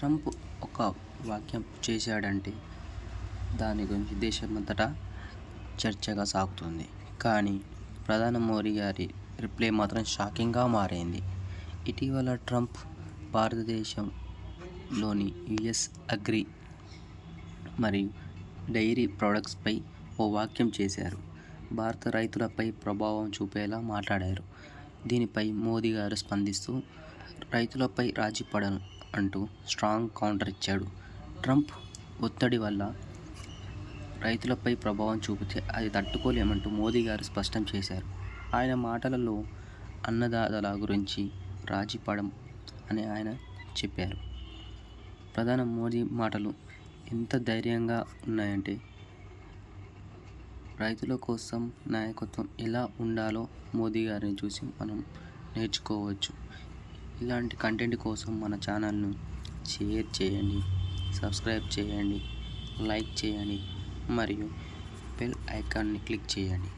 Trump ఒక వాక్యం చేశాడంటే దాని గురించి దేశమంతటా చర్చగా సాగుతుంది. కానీ ప్రధాని మోదీ గారి రిప్లై మాత్రం షాకింగ్గా మారింది. ఇటీవల ట్రంప్ భారతదేశంలోని యుఎస్ అగ్రి మరియు డైరీ ప్రొడక్ట్స్పై ఓ వాక్యం చేశారు. భారత రైతులపై ప్రభావం చూపేలా మాట్లాడారు. దీనిపై మోదీ గారు స్పందిస్తూ రైతులపై రాజీ పడను అంటూ స్ట్రాంగ్ కౌంటర్ ఇచ్చాడు. ట్రంప్ ఒత్తిడి వల్ల రైతులపై ప్రభావం చూపితే అది తట్టుకోలేమంటూ మోదీ గారు స్పష్టం చేశారు. ఆయన మాటలలో అన్నదాతల గురించి రాజీ పడం అని ఆయన చెప్పారు. ప్రధాని మోదీ మాటలు ఎంత ధైర్యంగా ఉన్నాయంటే రైతుల కోసం నాయకత్వం ఎలా ఉండాలో మోదీ గారిని చూసి మనం నేర్చుకోవచ్చు. ఇలాంటి కంటెంట్ కోసం మన ఛానల్ను షేర్ చేయండి సబ్స్క్రైబ్ చేయండి లైక్ చేయండి మరియు బెల్ ఐకాన్ని క్లిక్ చేయండి.